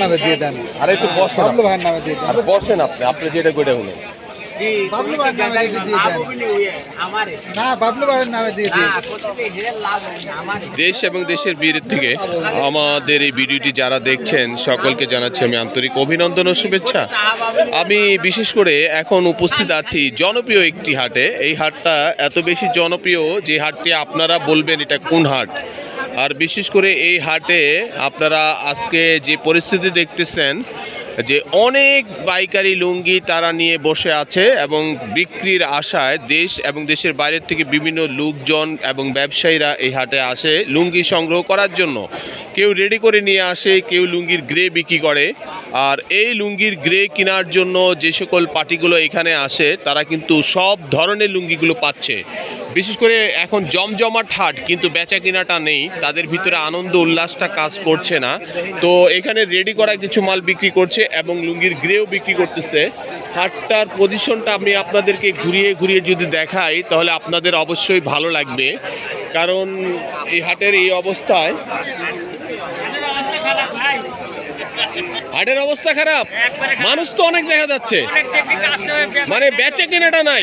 নামে দিয়ে দেন? আর একটু বসেন ভাইয়ের নামে দিয়ে দেন। আর বসেন আপনি আপনি যেটা করে হলেন বাবলু ভাইয়ের নামে দিয়ে দেন না বাবলু ভাইয়ের নামে দিয়ে দেশ এবং দেশের বীরের থেকে আমাদের এই ভিডিওটি যারা দেখছেন সকলকে জানাচ্ছি আমি আন্তরিক অভিনন্দন ও শুভেচ্ছা। আমি বিশেষ করে এখন উপস্থিত আছি জনপ্রিয় একটি হাটে। এই হাটটা এত বেশি জনপ্রিয় যে হাটটি আপনারা বলবেন এটা কোন হাট? আর বিশেষ করে এই হাটে আপনারা আজকে যে পরিস্থিতি দেখতেছেন যে অনেক পাইকারি লুঙ্গি তারা নিয়ে বসে আছে এবং বিক্রির আশায় দেশ এবং দেশের বাইরের থেকে বিভিন্ন লোকজন এবং ব্যবসায়ীরা এই হাটে আসে লুঙ্গি সংগ্রহ করার জন্য। কেউ রেডি করে নিয়ে আসে, কেউ লুঙ্গির গ্রে বিক্রি করে। আর এই লুঙ্গির গ্রে কেনার জন্য যে সকল পার্টিগুলো এখানে আসে, তারা কিন্তু সব ধরনের লুঙ্গিগুলো পাচ্ছে। বিশেষ করে এখন জমজমাট হাট, কিন্তু বেচা কেনাটা নেই, তাদের ভিতরে আনন্দ উল্লাসটা কাজ করছে না। তো এখানে রেডি করা কিছু মাল বিক্রি করছে এবং লুঙ্গির গ্রেও বিক্রি করতেছে। হাটটার পজিশনটা আমি আপনাদেরকে ঘুরিয়ে ঘুরিয়ে যদি দেখাই, তাহলে আপনাদের অবশ্যই ভালো লাগবে। কারণ এই হাটের এই অবস্থায় হাটের অবস্থা খারাপ। মানুষ তো অনেক দেখা যাচ্ছে। মানে বেচে কেনাটা নাই।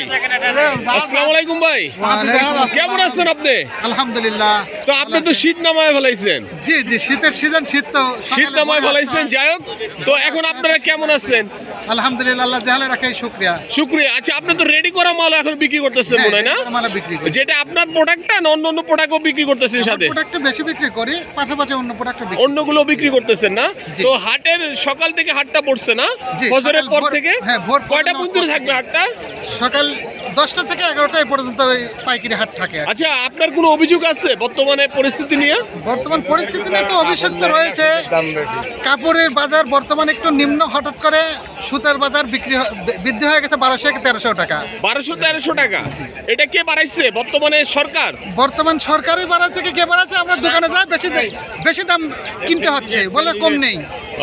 আসসালামু আলাইকুম ভাই। কেমন আছেন আপনি? আলহামদুলিল্লাহ। তো আপনি তো শীত নামায় ফেলাইছেন। জি জি শীতের সিজন শীত তো শীত নামায় ফেলাইছেন যাই হোক। তো এখন আপনারা কেমন আছেন? আলহামদুলিল্লাহ আল্লাহ জাহালে রাখে শুক্রিয়া। শুক্রিয়া। আচ্ছা আপনি তো রেডি করা মাল এখন বিক্রি করতেছেন মনে হয় না? মালা বিক্রি করি। যেটা আপনার প্রোডাক্টটা না অন্য অন্য প্রোডাক্টও বিক্রি করতেছেন সাথে? প্রোডাক্ট বেশি বিক্রি করি পাশাপাশি অন্য প্রোডাক্ট বিক্রি অন্যগুলো বিক্রি করতেছেন না? তো হাটের সকাল থেকে হাটটা পড়ছে না? ফজরের পর থেকে? হ্যাঁ, ভোর কয়টা পর্যন্ত থাকবে হাটটা? সকাল দশটা থেকে এগারোটা পর্যন্ত ওই পাইকারি হাট থাকে আচ্ছা আপনার কোনো অভিযোগ আছে বর্তমানে পরিস্থিতি নিয়ে? বর্তমান পরিস্থিতি নিয়ে তো অভিযোগ তো রয়েছে। কাপড়ের বাজার বর্তমানে একটু নিম্ন হঠাৎ করে সুতার বাজার বিক্রি বৃদ্ধি হয়ে গেছে বারোশো থেকে তেরোশো টাকা। বারোশো তেরোশো টাকা। এটা কে বাড়াইছে? বর্তমানে সরকার? বর্তমান সরকারই বাড়াচ্ছে কে বাড়াচ্ছে? আমরা দোকানে যাই বেশি দাম বেশি দাম কিনতে হচ্ছে বলে কম নেই।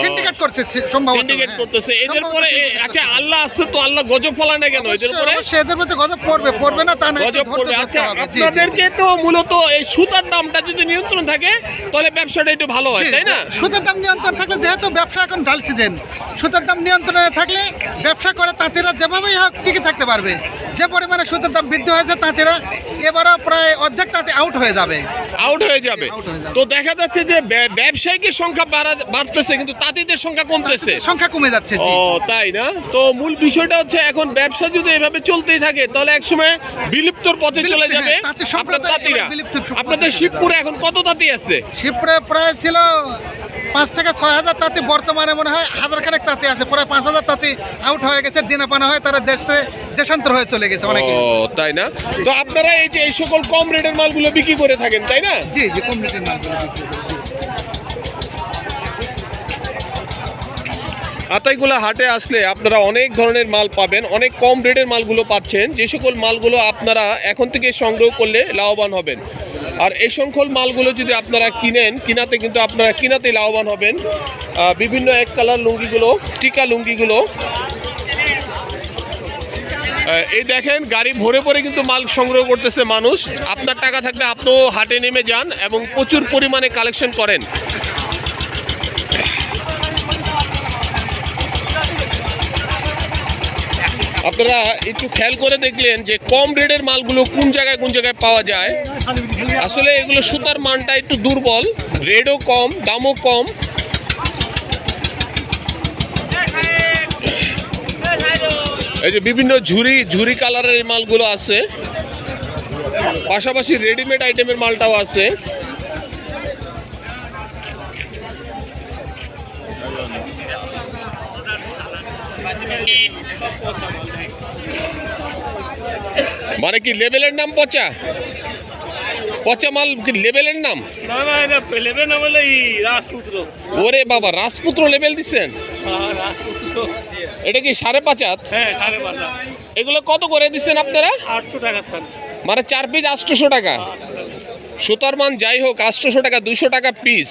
সিন্ডিকেট করছে সম্ভবত। সিন্ডিকেট হ্যাঁ। করতেছে। এদের পরে আচ্ছা আল্লাহ আছে তো আল্লাহ গজব ফলায় না কেন? এদের পরে? এদের মধ্যে গজব পড়বে পড়বে না তা না আচ্ছা। আপনাদেরকে তো মূলত এই সুতার দামটা যদি নিয়ন্ত্রণ থাকে তাহলে ব্যবসাটা একটু ভালো হয় তাই না? সুতার দাম নিয়ন্ত্রণ থাকলে যেহেতু ব্যবসা এখন ডাল সিজেন সুতার দাম নিয়ন্ত্রণে থাকলে ব্যবসা করে তাঁতিরা যেভাবেই হোক টিকে থাকতে পারবে। যে পরিমাণে সুতার দাম বৃদ্ধি হয়েছে তাঁতিরা এবারও প্রায় অর্ধেক তাঁতি আউট হয়ে যাবে। আউট হয়ে যাবে। যাবে। তো দেখা যাচ্ছে যে ব্যা- ব্যবসায়িকের সংখ্যা বাড়া- বাড়তেছে কিন্তু তাঁতিদের সংখ্যা কমতেছে। সংখ্যা কমে যাচ্ছে ও তাই না? তো মূল বিষয়টা হচ্ছে এখন ব্যবসা যদি এভাবে চলতেই থাকে তাহলে একসময় বিলুপ্তর পথে চলে যাবে। হ্যাঁ, তাঁতি আপনার তাঁতিরা? আপনাদের শিবপুরে এখন কত তাঁতি আছে? শিবপুরে প্রায় ছিল পাঁচ থেকে ছয় হাজার তাঁতি বর্তমানে মনে হয় হাজার খানেক তাঁতি আছে প্রায় পাঁচ হাজার তাঁতি আউট হয়ে গেছে দিনাপানা হয় তারা দেশে দেশান্তর হয়ে চলে গেছে অনেকে। তাই না? তো আপনারা এই যে এই সকল কম রেটের মালগুলো বিক্রি করে থাকেন তাই না? জি জি কমিউনিটির মালগুলো বিক্রি করি, জি। আতাইগুলা হাটে আসলে আপনারা অনেক ধরনের মাল পাবেন অনেক কম রেটের মালগুলো পাচ্ছেন। যে সকল মালগুলো আপনারা এখন থেকে সংগ্রহ করলে লাভবান হবেন। আর এই সংখ্যল মালগুলো যদি আপনারা কিনেন, কিনাতে কিন্তু আপনারা কিনাতে লাভবান হবেন। বিভিন্ন এক কালার লুঙ্গিগুলো, টিকা লুঙ্গিগুলো। এই দেখেন, গাড়ি ভরে ভরে কিন্তু মাল সংগ্রহ করতেছে মানুষ। আপনার টাকা থাকলে আপনিও হাটে নেমে যান এবং প্রচুর পরিমাণে কালেকশন করেন। আপনারা একটু খেয়াল করে দেখলেন যে কম রেটের মালগুলো কোন জায়গায় কোন জায়গায় পাওয়া যায়। আসলে এগুলো সুতার মানটা একটু দুর্বল রেডও কম, দামও কম। এই যে বিভিন্ন ঝুরি ঝুরি কালারের মালগুলো আছে। পাশাপাশি রেডিমেড আইটেমের মালটাও আছে। মানে কি লেবেলের নাম পচা? পচা মাল কি লেবেলের নাম? না না এটা পেলেবে না বলে রাজপুত্র। ওরে বাবা রাজপুত্র লেবেল দিচ্ছেন? হ্যাঁ, এটা কি সাড়ে পাঁচ হাত? হ্যাঁ সাড়ে পাঁচ এগুলো কত করে দিচ্ছেন আপনারা? আটশো টাকা মানে চার পিস আটশোশো টাকা। সুতার মান যাই হোক আটশোশো টাকা দুশো টাকা পিস